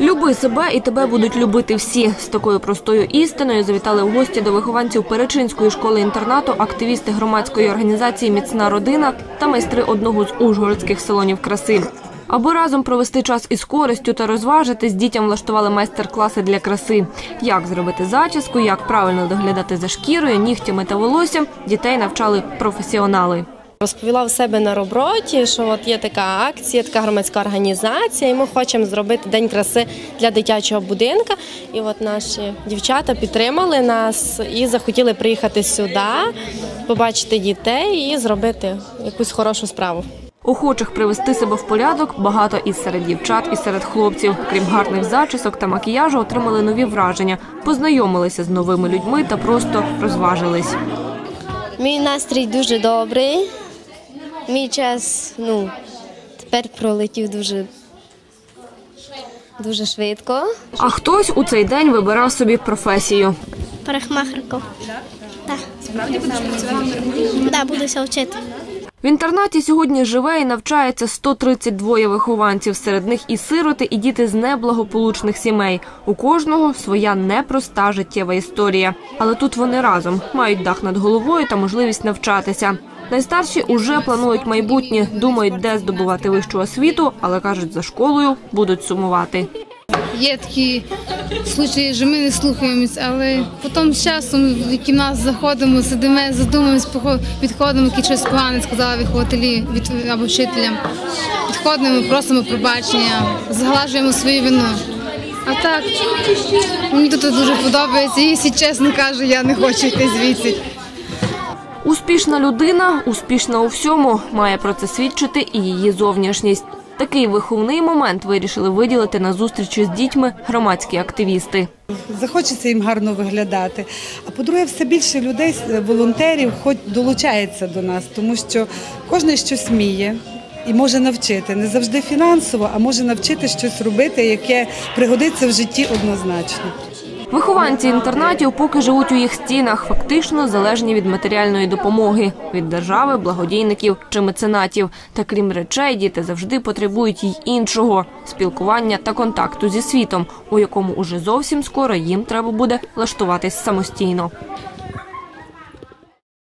Люби себе і тебе будуть любити всі. З такою простою істиною завітали в гості до вихованців Перечинської школи-інтернату активісти громадської організації Міцна родина та майстри одного з ужгородських салонів краси. Аби разом провести час із користю та розважитись, дітям влаштували майстер-класи для краси. Як зробити зачіску, як правильно доглядати за шкірою, нігтями та волоссям, дітей навчали професіонали. Розповіла в себе на роботі, що от є така акція, така громадська організація, і ми хочемо зробити день краси для дитячого будинку. І от наші дівчата підтримали нас і захотіли приїхати сюди, побачити дітей і зробити якусь хорошу справу. Охочих привести себе в порядок багато і серед дівчат, і серед хлопців. Крім гарних зачісок та макіяжу, отримали нові враження, познайомилися з новими людьми та просто розважились. Мій настрій дуже добрий. Мій час ну, тепер пролетів дуже, дуже швидко. А хтось у цей день вибирав собі професію. Парикмахерко. Так. Справді будеш працювати? Так, буду вчити. В інтернаті сьогодні живе і навчається 132 вихованців. Серед них і сироти, і діти з неблагополучних сімей. У кожного своя непроста життєва історія. Але тут вони разом мають дах над головою та можливість навчатися. Найстарші уже планують майбутнє, думають, де здобувати вищу освіту, але кажуть, за школою будуть сумувати. Є такі случаї, що ми не слухаємось, але потім з часом в кімнату заходимо, сидимо, задумуємось, підходимо, які щось погане сказали вихователі від або вчителям. Підходимо, просимо пробачення, зглажуємо свою вину. А так, мені тут дуже подобається, і якщо чесно кажу, я не хочу йти звідси. Успішна людина, успішна у всьому, має про це свідчити і її зовнішність. Такий виховний момент вирішили виділити на зустрічі з дітьми громадські активісти. Захочеться їм гарно виглядати. А по-друге, все більше людей, волонтерів, хоч долучається до нас, тому що кожен щось вміє і може навчити. Не завжди фінансово, а може навчити щось робити, яке пригодиться в житті однозначно. Вихованці інтернатів поки живуть у їх стінах, фактично залежні від матеріальної допомоги від держави, благодійників чи меценатів. Та крім речей, діти завжди потребують й іншого спілкування та контакту зі світом, у якому уже зовсім скоро їм треба буде влаштуватись самостійно.